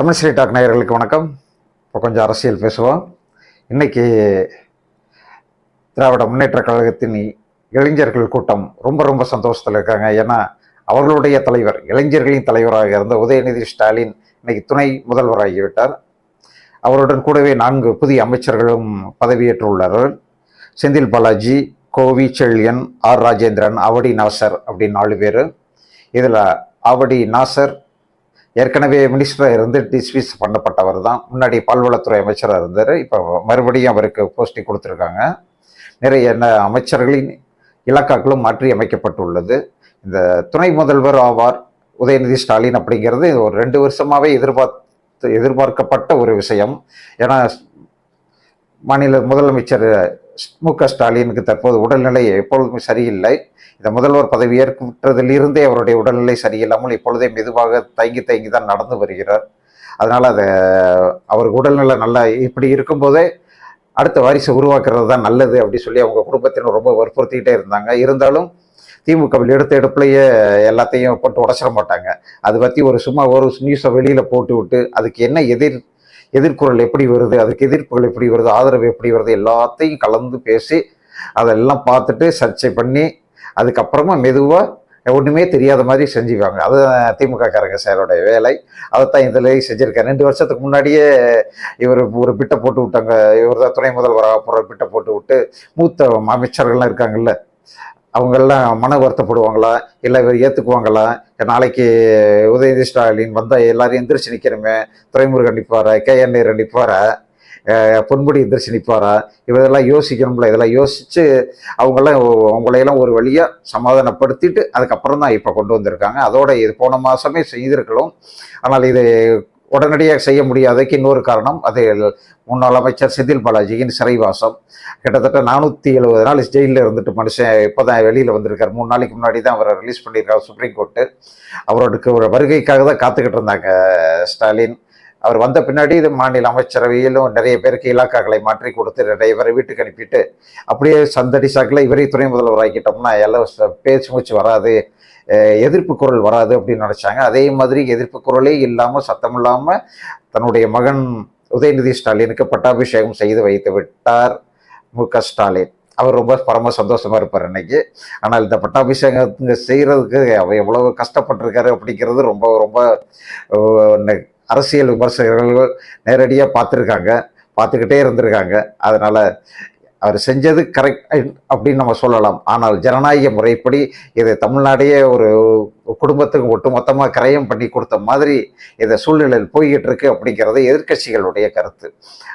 Tamil Sri talk நேயர்களுக்கு வணக்கம். இப்போ கொஞ்சம் அரசியல் பேசுவோம். இன்றைக்கி திராவிட முன்னேற்ற கழகத்தின் இளைஞர்கள் கூட்டம் ரொம்ப ரொம்ப சந்தோஷத்தில் இருக்காங்க. ஏன்னா அவர்களுடைய தலைவர் இளைஞர்களின் தலைவராக இருந்த உதயநிதி ஸ்டாலின் இன்னைக்கு துணை முதல்வராகிவிட்டார். அவருடன் கூடவே நான்கு புதிய அமைச்சர்களும் பதவியேற்றுள்ளார்கள். செந்தில் பாலாஜி கோவி செழியன் ஆர் ராஜேந்திரன் அவடி நாசர் அப்படின்னு நாலு பேர். இதில் அவடி நாசர் ஏற்கனவே மினிஸ்டராக இருந்து டிஸ்மிஸ் பண்ணப்பட்டவர் தான். முன்னாடி பால்வளத்துறை அமைச்சராக இருந்தார். இப்போ மறுபடியும் அவருக்கு போஸ்டிங் கொடுத்துருக்காங்க. நிறைய என்ன அமைச்சர்களின் இலக்காக்களும் மாற்றி அமைக்கப்பட்டுள்ளது. இந்த துணை முதல்வர் ஆவார் உதயநிதி ஸ்டாலின் அப்படிங்கிறது ஒரு ரெண்டு வருஷமாகவே எதிர்பார்த்து எதிர்பார்க்கப்பட்ட ஒரு விஷயம். ஏன்னா மாநில முதலமைச்சர் மு க ஸ்டாலினுக்கு தற்போது உடல்நிலை எப்பொழுதும் சரியில்லை. இந்த முதல்வர் பதவி ஏற்பட்டதிலிருந்தே அவருடைய உடல்நிலை சரியில்லாமல் இப்பொழுதே மெதுவாக தயங்கி தயங்கி தான் நடந்து வருகிறார். அதனால் அதை அவர் உடல்நிலை நல்லா இப்படி இருக்கும்போதே அடுத்த வாரிசை உருவாக்குறது தான் நல்லது அப்படி சொல்லி அவங்க குடும்பத்தினர் ரொம்ப வற்புறுத்திக்கிட்டே இருந்தாங்க. இருந்தாலும் திமுகவில் எடுத்த எடுப்புலையே எல்லாத்தையும் போட்டு உடச்சிட மாட்டாங்க. அதை பற்றி ஒரு சும்மா ஒரு நியூஸை வெளியில் போட்டு விட்டு அதுக்கு என்ன எதிர் எதிர்குரல் எப்படி வருது அதுக்கு எதிர்ப்புகள் எப்படி வருது ஆதரவு எப்படி வருது எல்லாத்தையும் கலந்து பேசி அதெல்லாம் பார்த்துட்டு சர்ச்சை பண்ணி அதுக்கப்புறமா மெதுவாக ஒன்றுமே தெரியாத மாதிரி செஞ்சுக்குவாங்க. அது திமுக காரங்க சாரோடைய வேலை. அதைத்தான் இதில் செஞ்சுருக்காரு. ரெண்டு வருஷத்துக்கு முன்னாடியே இவர் ஒரு பிட்டை போட்டு விட்டாங்க. இவர் தான் துணை முதல்வராக போகிற பிட்டை போட்டு விட்டு மூத்த அமைச்சர்கள்லாம் இருக்காங்கல்ல அவங்கெல்லாம் மன வருத்தப்படுவாங்களா இல்லை இவர் ஏற்றுக்குவாங்களா நாளைக்கு உதயநிதி ஸ்டாலின் வந்தால் எல்லாரும் எந்திரிச்சு நிற்கிறோமே துறைமுருகன் நிற்பாரா கேஎன் நேரு நிற்பாரா பொன்முடி எந்திரிச்சு நிற்பாரா இவதெல்லாம் யோசிக்கணும்ல. இதெல்லாம் யோசித்து அவங்கெல்லாம் அவங்களையெல்லாம் ஒரு வழியாக சமாதானப்படுத்திட்டு அதுக்கப்புறம் தான் இப்போ கொண்டு வந்திருக்காங்க. அதோட இது போன மாதமே செய்திருக்கலாம் ஆனால் இது உடனடியாக செய்ய முடியாததுக்கு இன்னொரு காரணம் அது முன்னாள் அமைச்சர் செந்தில் பாலாஜியின் சிறைவாசம். கிட்டத்தட்ட நானூற்றி எழுபது நாள் ஜெயிலில் இருந்துட்டு மனுஷன் இப்போ தான் வெளியில் வந்திருக்கார். மூணு நாளைக்கு முன்னாடி தான் அவரை ரிலீஸ் பண்ணியிருக்காரு சுப்ரீம் கோர்ட்டு அவருக்கு ஒரு வருகைக்காக தான் காத்துக்கிட்டு இருந்தாங்க ஸ்டாலின். அவர் வந்த பின்னாடி இது மாநில அமைச்சரவையிலும் நிறைய பேருக்கு இலாக்காக்களை மாற்றி கொடுத்து நிறைய பேரை வீட்டுக்கு அனுப்பிட்டு அப்படியே சந்தடி சாக்கில் இவரை துணை முதல்வர் ஆக்கிட்டோம்னா எல்லாம் பேச்சு மூச்சு வராது. எதிர்ப்பு குரல் வராது அப்படின்னு நினச்சாங்க. அதே மாதிரி எதிர்ப்பு குரலே இல்லாமல் சத்தம் இல்லாமல் தன்னுடைய மகன் உதயநிதி ஸ்டாலினுக்கு பட்டாபிஷேகம் செய்து வைத்து விட்டார் மு க ஸ்டாலின். அவர் ரொம்ப பரம சந்தோஷமாக இருப்பார் இன்னைக்கு ஆனால் இந்த பட்டாபிஷேகம் செய்கிறதுக்கு அவர் எவ்வளவு கஷ்டப்பட்டிருக்காரு அப்படிங்கிறது ரொம்ப ரொம்ப அரசியல் விமர்சகர்கள் நேரடியாக பார்த்துருக்காங்க. பார்த்துக்கிட்டே இருந்திருக்காங்க. அதனால் அவர் செஞ்சது கரெக்ட் அப்படின்னு நம்ம சொல்லலாம். ஆனால் ஜனநாயக முறைப்படி இதை தமிழ்நாடையே ஒரு குடும்பத்துக்கு ஒட்டுமொத்தமாக கரையம் பண்ணி கொடுத்த மாதிரி இந்த சூழ்நிலையில் போய்கிட்டு இருக்கு அப்படிங்கிறது எதிர்கட்சிகளுடைய கருத்து.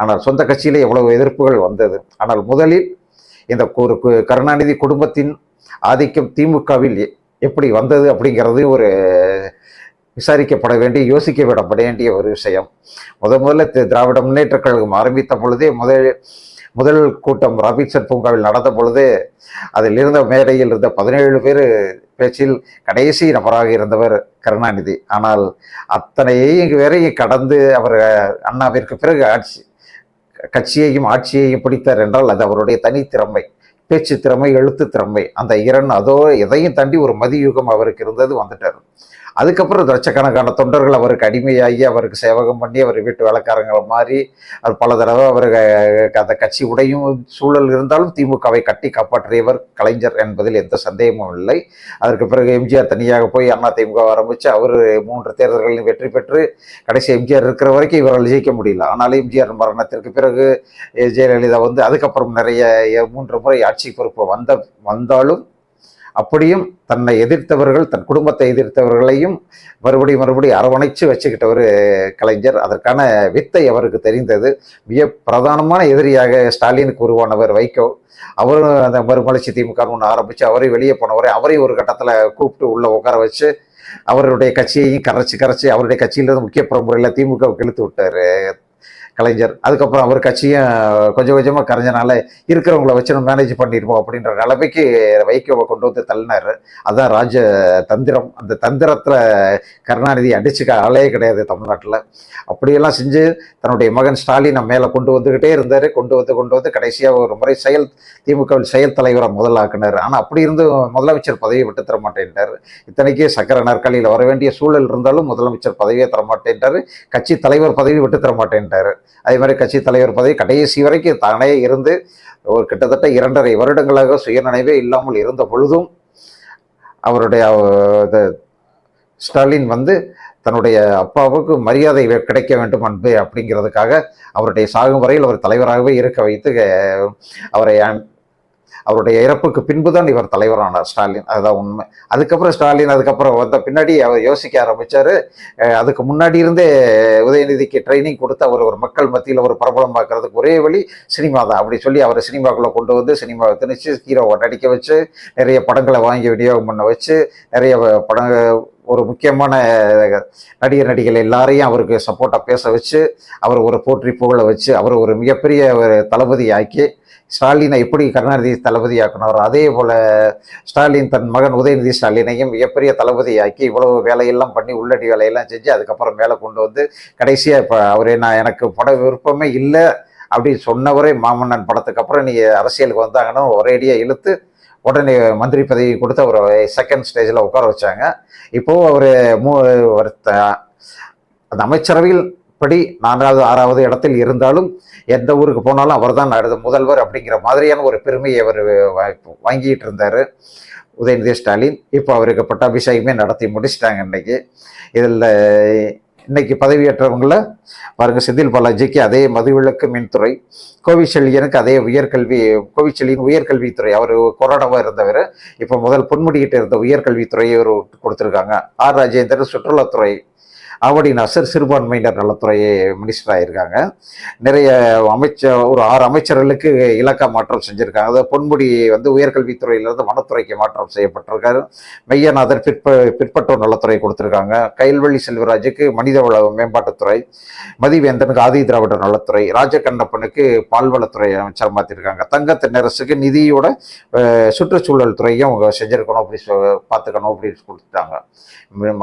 ஆனால் சொந்த கட்சியில் எவ்வளவு எதிர்ப்புகள் வந்தது. ஆனால் முதலில் இந்த ஒரு கருணாநிதி குடும்பத்தின் ஆதிக்கம் திமுகவில் எப்படி வந்தது அப்படிங்கிறது ஒரு விசாரிக்கப்பட வேண்டிய யோசிக்க விடப்பட வேண்டிய ஒரு விஷயம். முத முதல்ல திராவிட முன்னேற்ற கழகம் ஆரம்பித்த பொழுதே முதல் முதல் கூட்டம் ராபின்சன் பூங்காவில் நடந்த பொழுது அதில் இருந்த மேடையில் இருந்த பதினேழு பேர் பேச்சில் கடைசி நபராக இருந்தவர் கருணாநிதி. ஆனால் அத்தனையையும் வேறையும் கடந்து அவர் அண்ணாவிற்கு பிறகு ஆட்சி கட்சியையும் ஆட்சியையும் பிடித்தார் என்றால் அது அவருடைய தனித்திறமை பேச்சு திறமை எழுத்து திறமை. அந்த இரண்டு அதோ எதையும் தாண்டி ஒரு மதியுகம் அவருக்கு இருந்தது வந்துட்டார் அதுக்கப்புறம் லட்சக்கணக்கான தொண்டர்கள் அவருக்கு அடிமையாகி அவருக்கு சேவகம் பண்ணி அவர் வீட்டு வேலைக்காரங்களை மாறி அவர் பல தடவை அவர் அந்த கட்சி உடையும் சூழல் இருந்தாலும் திமுகவை கட்டி காப்பாற்றியவர் கலைஞர் என்பதில் எந்த சந்தேகமும் இல்லை. அதற்கு பிறகு எம்ஜிஆர் தனியாக போய் அண்ணா திமுக ஆரம்பித்து அவர் மூன்று தேர்தல்களில் வெற்றி பெற்று கடைசி எம்ஜிஆர் இருக்கிற வரைக்கும் இவரால் ஜெயிக்க முடியல. ஆனாலும் எம்ஜிஆர் மரணத்திற்கு பிறகு ஜெயலலிதா வந்து அதுக்கப்புறம் நிறைய மூன்று முறை ஆட்சி பொறுப்பு வந்த வந்தாலும் அப்படியும் தன்னை எதிர்த்தவர்கள் தன் குடும்பத்தை எதிர்த்தவர்களையும் மறுபடியும் மறுபடியும் அரவணைச்சு வச்சுக்கிட்டவர் கலைஞர். அதற்கான வித்தை அவருக்கு தெரிந்தது. மிக பிரதானமான எதிரியாக ஸ்டாலினுக்கு உருவானவர் வைகோ. அவரும் அந்த மறுமலர்ச்சி திமுக ஒன்று ஆரம்பித்து அவரையும் வெளியே போனவரை அவரையும் ஒரு கட்டத்தில் கூப்பிட்டு உள்ளே உட்கார வச்சு அவருடைய கட்சியையும் கரைச்சி கரைச்சி அவருடைய கட்சியிலிருந்து முக்கிய பிரமுறையில் திமுகவுக்கு இழுத்து விட்டார். கலைஞர். அதுக்கப்புறம் அவர் கட்சியும் கொஞ்சம் கொஞ்சமாக கரைஞ்சனால இருக்கிறவங்கள வச்சு நம்ம மேனேஜ் பண்ணிடுவோம் அப்படின்ற நிலைமைக்கு வைகோவை கொண்டு வந்து தள்ளினார். அதுதான் ராஜ தந்திரம் அந்த தந்திரத்தில் கருணாநிதி அடிச்சுக்க ஆளே கிடையாது தமிழ்நாட்டில். அப்படியெல்லாம் செஞ்சு தன்னுடைய மகன் ஸ்டாலின் மேலே கொண்டு வந்துக்கிட்டே இருந்தார். கொண்டு வந்து கொண்டு வந்து கடைசியாக ஒரு முறை செயல் திமுகவில் செயல் தலைவரை முதலாக்குனார். ஆனால் அப்படி இருந்து முதலமைச்சர் பதவியை விட்டு தர மாட்டேன்ட்டார். இத்தனைக்கு சக்கர நாற்காலியில் வர வேண்டிய சூழல் இருந்தாலும் முதலமைச்சர் பதவியை தர மாட்டேன்ட்டார். கட்சி தலைவர் பதவி விட்டு தர மாட்டேன்ட்டார். அதே மாதிரி கட்சி தலைவர் பதவி கடைசி வரைக்கும் தானே இருந்து ஒரு கிட்டத்தட்ட இரண்டரை வருடங்களாக சுயநினைவே இல்லாமல் இருந்த பொழுதும் அவருடைய இது, ஸ்டாலின் வந்து தன்னுடைய அப்பாவுக்கு மரியாதை கிடைக்க வேண்டும் அன்பு அப்படிங்கிறதுக்காக அவருடைய சாகும் வரையில் அவர் தலைவராகவே இருக்க வைத்து அவரை அவருடைய இறப்புக்கு பின்புதான் இவர் தலைவரானார் ஸ்டாலின். அதுதான் உண்மை. அதுக்கப்புறம் ஸ்டாலின் அதுக்கப்புறம் வந்த பின்னாடி அவர் யோசிக்க ஆரம்பிச்சாரு. அதுக்கு முன்னாடி இருந்தே உதயநிதிக்கு ட்ரைனிங் கொடுத்து அவர் ஒரு மக்கள் மத்தியில் ஒரு பிரபலமாக்குறதுக்கு ஒரே வழி சினிமா தான். அப்படி சொல்லி அவரை சினிமாக்குள்ளே கொண்டு வந்து சினிமாவை திணிச்சு ஹீரோவை நடிக்க வச்சு நிறைய படங்களை வாங்கி விநியோகம் பண்ண வச்சு நிறைய படங்கள் ஒரு முக்கியமான நடிகர் நடிகைகள் எல்லாரையும் அவருக்கு சப்போர்ட்டாக பேச வச்சு அவர் ஒரு போற்றி புகழ வச்சு அவர் ஒரு மிகப்பெரிய ஒரு தளபதி ஆக்கி ஸ்டாலினை எப்படி கருணாநிதி தளபதி அதே போல ஸ்டாலின் தன் மகன் உதயநிதி ஸ்டாலினையும் மிகப்பெரிய தளபதி ஆக்கி இவ்வளவு வேலையெல்லாம் பண்ணி உள்ளடி வேலையெல்லாம் செஞ்சு அதுக்கப்புறம் மேலே கொண்டு வந்து கடைசியாக இப்போ அவரே நான் எனக்கு பட விருப்பமே இல்லை அப்படின்னு சொன்னவரே மாமன்னன் படத்துக்கு அப்புறம் நீ அரசியலுக்கு வந்தாங்கன்னா ஒரேடியாக இழுத்து உடனே மந்திரி பதவி கொடுத்து அவரை செகண்ட் ஸ்டேஜில் உட்கார வச்சாங்க. இப்போது அவர் மூ ஒரு அந்த அமைச்சரவையில் படி நான்காவது ஆறாவது இடத்தில் இருந்தாலும் எந்த ஊருக்கு போனாலும் அவர் தான் அடுத்த முதல்வர் அப்படிங்கிற மாதிரியான ஒரு பெருமையை அவர் வாங்கிட்டு இருந்தார். உதயநிதி ஸ்டாலின். இப்போ அவருக்கு பட்டாபிஷேகமே நடத்தி முடிச்சிட்டாங்க இன்னைக்கு. இதில் இன்னைக்கு பதவியேற்றவங்கள பாருங்க செந்தில் பாலாஜிக்கு அதே மதுவிலக்கு மின்துறை கோவிச்செழியனுக்கு அதே உயர்கல்வி கோவிச்செழியன் உயர்கல்வித்துறை. அவர் கொரோனாவாக இருந்தவர். இப்போ முதல் பொன்முடிக்கிட்டு இருந்த உயர்கல்வித்துறையை ஒரு கொடுத்துருக்காங்க. ஆர். ராஜேந்திரன் சுற்றுலாத்துறை ஆவடி நசர் சிறுபான்மையினர் நலத்துறையை மினிஸ்டராக இருக்காங்க நிறைய அமைச்சர் ஒரு ஆறு அமைச்சர்களுக்கு இலக்கா மாற்றம் செஞ்சுருக்காங்க. அதாவது பொன்முடி வந்து உயர்கல்வித்துறையிலிருந்து வனத்துறைக்கு மாற்றம் செய்யப்பட்டிருக்காரு. மெய்யநாதர் பிற்ப பிற்பட்டோர் நலத்துறை கொடுத்துருக்காங்க. கைல்வழி செல்வராஜுக்கு மனிதவள மேம்பாட்டுத்துறை மதிவேந்தனுக்கு ஆதி திராவிடர் நலத்துறை ராஜகண்ணப்பனுக்கு பால்வளத்துறை அமைச்சர் மாற்றிருக்காங்க தங்க தென்னரசுக்கு நிதியோட சுற்றுச்சூழல் துறையும் அவங்க செஞ்சிருக்கணும் அப்படி பார்த்துக்கணும் அப்படின்னு கொடுத்துட்டாங்க.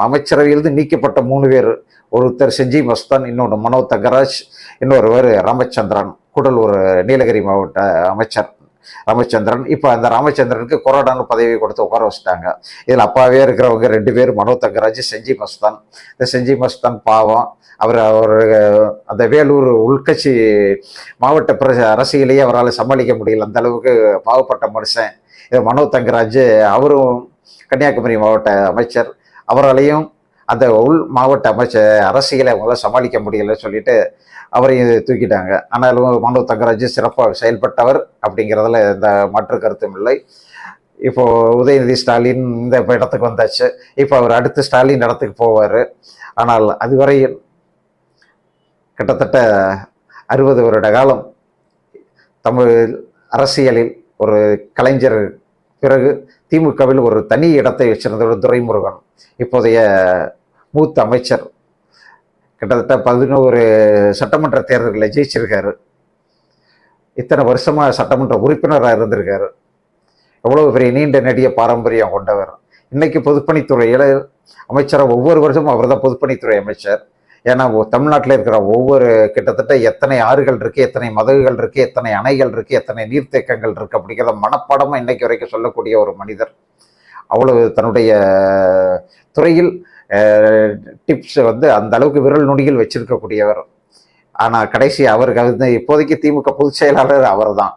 அமைச்சரவையிலிருந்து நீக்கப்பட்ட மூணு பேர் ஒருத்தர் செஞ்சி மஸ்தான் இன்னொன்று மனோ தங்கராஜ் இன்னொருவர் ராமச்சந்திரன் கூடலூர் நீலகிரி மாவட்ட அமைச்சர் ராமச்சந்திரன். இப்போ அந்த ராமச்சந்திரனுக்கு கொரோனான்னு பதவி கொடுத்து உட்கார வச்சுட்டாங்க. இதில் அப்பாவே இருக்கிறவங்க ரெண்டு பேர் மனோ தங்கராஜ் செஞ்சி மஸ்தான். இந்த செஞ்சி மஸ்தான் பாவம். அவர் அவர் அந்த வேலூர் உள்கட்சி மாவட்ட பிரச அரசியலையே அவரால் சமாளிக்க முடியல. அந்த அளவுக்கு பாவப்பட்ட மனுஷன். இது மனோ தங்கராஜ் அவரும் கன்னியாகுமரி மாவட்ட அமைச்சர். அவராலையும் அந்த உள் மாவட்ட அமைச்சர் அரசியலை அவங்களால சமாளிக்க முடியலன்னு சொல்லிட்டு அவரையும் தூக்கிட்டாங்க. ஆனாலும் மனு தங்கராஜ் சிறப்பாக செயல்பட்டவர் அப்படிங்கிறதுல எந்த மாற்று கருத்தும் இல்லை. இப்போ உதயநிதி ஸ்டாலின் இந்த இடத்துக்கு வந்தாச்சு. இப்போ அவர் அடுத்து ஸ்டாலின் இடத்துக்கு போவார். ஆனால் அதுவரையில் கிட்டத்தட்ட அறுபது வருட காலம் தமிழ் அரசியலில் ஒரு கலைஞர் பிறகு திமுகவில் ஒரு தனி இடத்தை வச்சிருந்தவர் துரைமுருகன் இப்போதைய மூத்த அமைச்சர். கிட்டத்தட்ட பதினோரு சட்டமன்ற தேர்தல்களை ஜெயிச்சிருக்காரு. இத்தனை வருஷமாக சட்டமன்ற உறுப்பினராக இருந்திருக்காரு. எவ்வளோ பெரிய நீண்ட நெடிய பாரம்பரியம் கொண்டவர். இன்றைக்கு பொதுப்பணித்துறையில் அமைச்சராக ஒவ்வொரு வருஷமும் அவர் தான் பொதுப்பணித்துறை அமைச்சர். ஏன்னா தமிழ்நாட்டில் இருக்கிற ஒவ்வொரு கிட்டத்தட்ட எத்தனை ஆறுகள் இருக்குது எத்தனை மதகுகள் இருக்குது எத்தனை அணைகள் இருக்குது எத்தனை நீர்த்தேக்கங்கள் இருக்குது அப்படிங்கிறத மனப்பாடமாக இன்றைக்கு வரைக்கும் சொல்லக்கூடிய ஒரு மனிதர். அவ்வளவு தன்னுடைய துறையில் டிப்ஸ் வந்து அந்த அளவுக்கு விரல் நுனியில் வச்சிருக்கக்கூடியவர். ஆனால் கடைசி அவருக்கு வந்து இப்போதைக்கு திமுக பொதுச் செயலாளர் அவர் தான்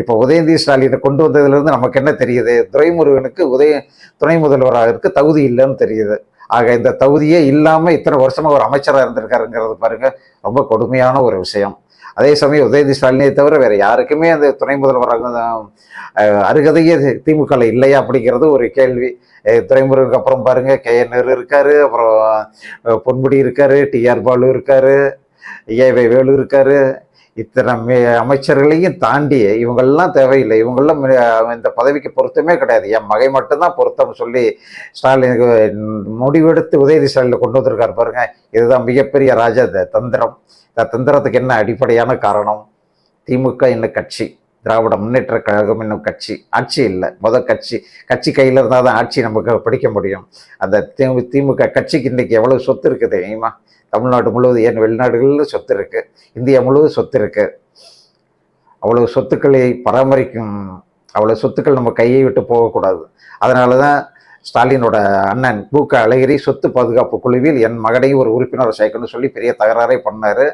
இப்போ உதயநிதி ஸ்டாலினை கொண்டு வந்ததுலேருந்து நமக்கு என்ன தெரியுது? துரைமுருகனுக்கு உதய துணை முதல்வராக தகுதி இல்லைன்னு தெரியுது. ஆக இந்த தகுதியே இல்லாமல் இத்தனை வருஷமாக ஒரு அமைச்சராக இருந்திருக்காருங்கிறது பாருங்க ரொம்ப கொடுமையான ஒரு விஷயம். அதே சமயம் உதயநிதி ஸ்டாலினை தவிர வேறு யாருக்குமே அந்த துணை முதல்வர் அருகதையே திமுக இல்லையா அப்படிங்கிறது ஒரு கேள்வி. துறைமுருகனுக்கு அப்புறம் பாருங்க கே என் நேரு இருக்காரு அப்புறம் பொன்முடி இருக்காரு டிஆர் பாலு இருக்காரு ஏ வே வேலு இருக்காரு இத்தனை மே- அமைச்சர்களையும் தாண்டி இவங்கெல்லாம் தேவையில்லை. இவங்கெல்லாம் இந்த பதவிக்கு பொருத்தமே கிடையாது. என் மகை மட்டும்தான் பொருத்தம் சொல்லி ஸ்டாலினுக்கு முடிவெடுத்து உதயநிதி ஸ்டாலின் கொண்டு வந்திருக்காரு பாருங்க. இதுதான் மிகப்பெரிய ராஜ த- தந்திரம். இந்த தந்திரத்துக்கு என்ன அடிப்படையான காரணம்? திமுக என்னும் கட்சி. திராவிட முன்னேற்ற கழகம் என்னும் கட்சி. ஆட்சி இல்லை. முத கட்சி. கட்சி கையில் இருந்தால் தான் ஆட்சி நமக்கு பிடிக்க முடியும். அந்த திமு திமுக கட்சிக்கு இன்றைக்கி எவ்வளோ சொத்து இருக்குது தெரியுமா? தமிழ்நாடு முழுவதும் ஏன் வெளிநாடுகளில் சொத்து இருக்குது இந்தியா முழுவதும் சொத்து இருக்குது அவ்வளவு சொத்துக்களை பராமரிக்கும் அவ்வளோ சொத்துக்கள் நம்ம கையை விட்டு போகக்கூடாது. அதனால தான் ஸ்டாலினோட அண்ணன் பூ க அழகிரி சொத்து பாதுகாப்பு குழுவில் என் மகனையும் ஒரு உறுப்பினர் சேர்க்கணும்னு சொல்லி பெரிய தகராறே பண்ணார்.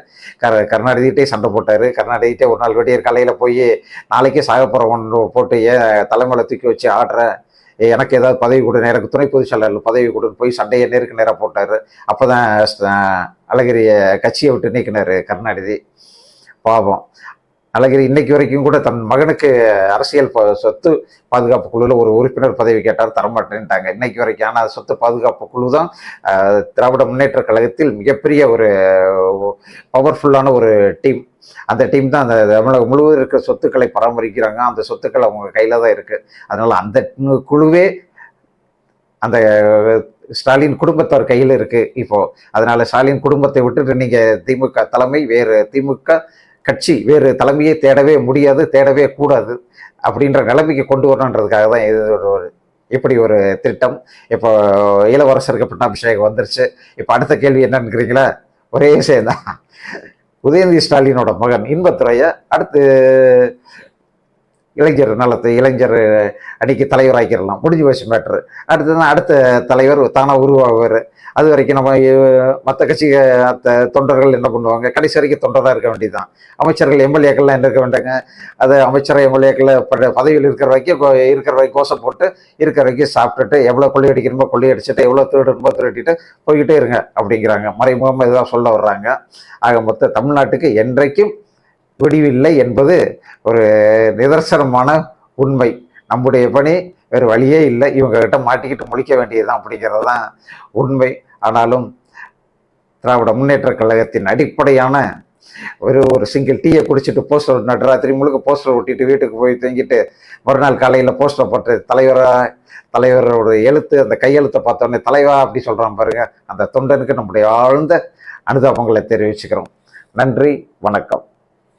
கர கருணாநிதிட்டே சண்டை போட்டார். கருணாநிதிட்டே ஒரு நாள் வெடியர் காலையில் போய் நாளைக்கே சாகப்புறம் ஒன்று போட்டு ஏன் தலைமையில் தூக்கி வச்சு ஆடுற எனக்கு ஏதாவது பதவி கொடு. எனக்கு துணை பொதுச் செயலாளர் பதவி கொடுன்னு போய் சண்டையை நேருக்கு நேராக போட்டார். அப்போ தான் அழகிரிய கட்சியை விட்டு நீக்கினார் கருணாநிதி. பாவம். அழகிரி இன்னைக்கு வரைக்கும் கூட தன் மகனுக்கு அரசியல் ப- சொத்து பாதுகாப்பு குழுவில் ஒரு உறுப்பினர் பதவி கேட்டார் தரமாட்டேன்ட்டாங்க. இன்னைக்கு வரைக்கும் ஆனால் சொத்து பாதுகாப்பு குழு தான் திராவிட முன்னேற்ற கழகத்தில் மிகப்பெரிய ஒரு பவர்ஃபுல்லான ஒரு டீம். அந்த டீம் தான் அந்த தமிழகம் முழுவதும் இருக்கிற சொத்துக்களை பராமரிக்கிறாங்க. அந்த சொத்துக்கள் அவங்க கையில் தான் இருக்குது அதனால் அந்த குழுவே அந்த ஸ்டாலின் குடும்பத்தார் கையில் இருக்குது இப்போது அதனால் ஸ்டாலின் குடும்பத்தை விட்டுட்டு நீங்கள் திமுக தலைமை வேறு திமுக கட்சி வேறு தலைமையை தேடவே முடியாது தேடவே கூடாது அப்படின்ற நிலைமைக்கு கொண்டு வரணுன்றதுக்காக தான் இது ஒரு ஒரு இப்படி ஒரு திட்டம். இப்போ இளவரசருக்கு பட்டாபிஷேகம் வந்துருச்சு. இப்போ அடுத்த கேள்வி என்னன்னுக்கிறீங்களா? ஒரே விஷயம் தான். உதயநிதி ஸ்டாலினோட மகன் இன்பத்துறையை அடுத்து இளைஞர் நலத்தை இளைஞர் அணிக்கு தலைவராக்கிடலாம். முடிஞ்சு போச்சு மேட்ரு அடுத்தது அடுத்த தலைவர் தானாக உருவாகுவார் அது வரைக்கும் நம்ம மற்ற கட்சி மற்ற தொண்டர்கள் என்ன பண்ணுவாங்க? கடைசி வரைக்கும் தொண்டராக இருக்க வேண்டியதுதான். அமைச்சர்கள் எம்எல்ஏக்கள்லாம் என்ன இருக்க வேண்டாங்க? அது அமைச்சர் எம்எல்ஏக்களை பதவியில் இருக்கிற வரைக்கும் கோ- இருக்கிற வரைக்கும் கோசம் போட்டு இருக்கிற வரைக்கும் சாப்பிட்டுட்டு எவ்வளோ கொள்ளையடிக்கணுமோ கொள்ளையடிச்சிட்டு எவ்வளோ திருடணுமோ திருட்டிட்டு போய்கிட்டே இருங்க அப்படிங்கிறாங்க. மறைமுகமாக இதுதான் சொல்ல வர்றாங்க. ஆக மொத்த தமிழ்நாட்டுக்கு என்றைக்கும் விடிவில்லை என்பது ஒரு நிதர்சனமான உண்மை. நம்முடைய பணி வேறு வழியே இல்லை. இவங்ககிட்ட மாட்டிக்கிட்டு முழிக்க வேண்டியதுதான் அப்படிங்கிறது தான் உண்மை. ஆனாலும் திராவிட முன்னேற்ற கழகத்தின் அடிப்படையான ஒரு ஒரு சிங்கிள் டீயை குடிச்சிட்டு போஸ்டர் நடுராத்திரி முழுக்க போஸ்டர் ஒட்டிட்டு வீட்டுக்கு போய் தூங்கிட்டு மறுநாள் காலையில் போஸ்டர் போட்டு தலைவராக தலைவரோட எழுத்து அந்த கையெழுத்தை பார்த்தோன்னே தலைவா அப்படி சொல்கிறான் பாருங்க. அந்த தொண்டனுக்கு நம்முடைய ஆழ்ந்த அனுதாபங்களை தெரிவிச்சுக்கிறோம். நன்றி வணக்கம்.